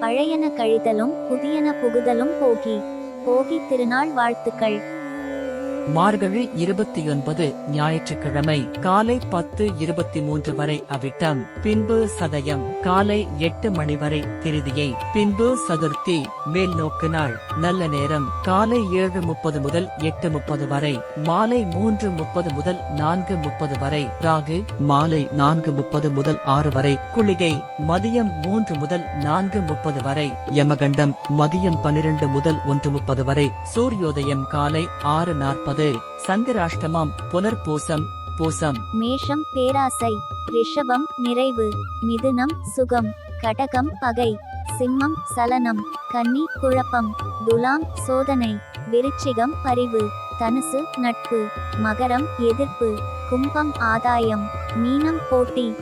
பழையன கழிதலும் புதியன புகுதலும் போகி. போகி திருநாள் வாழ்த்துக்கள். மார்கழி இருபத்தி ஒன்பது ஞாயிற்றுக்கிழமை காலை பத்து இருபத்தி மூன்று வரை அவிட்டம். பின்பு சதயம். காலை எட்டு மணி வரை திருதியை. பின்பு சதுர்த்தி. மேல் நோக்கு நாள். நல்ல நேரம். காலை ஏழு முப்பது முதல் எட்டு முப்பது வரை. மாலை மூன்று முப்பது முதல் நான்கு முப்பது வரை. ராகு மாலை நான்கு முப்பது முதல் ஆறு வரை. குளிகை மதியம் மூன்று முதல் நான்கு முப்பது வரை. யமகண்டம் மதியம் பனிரெண்டு முதல் ஒன்று முப்பது வரை. சூரியோதயம் காலை ஆறு நாற்பது சந்திராஷ்டமம் புனர்பூசம் பூசம். மேஷம் பேராசை ரிஷபம் நிறைவு மிதுனம் சுகம் கடகம் பகை சிம்மம் சலனம் கன்னி குழப்பம் துலாம் சோதனை விருச்சிகம் பரிவு தனுசு நட்பு மகரம் எதிர்ப்பு கும்பம் ஆதாயம் மீனம் போட்டி.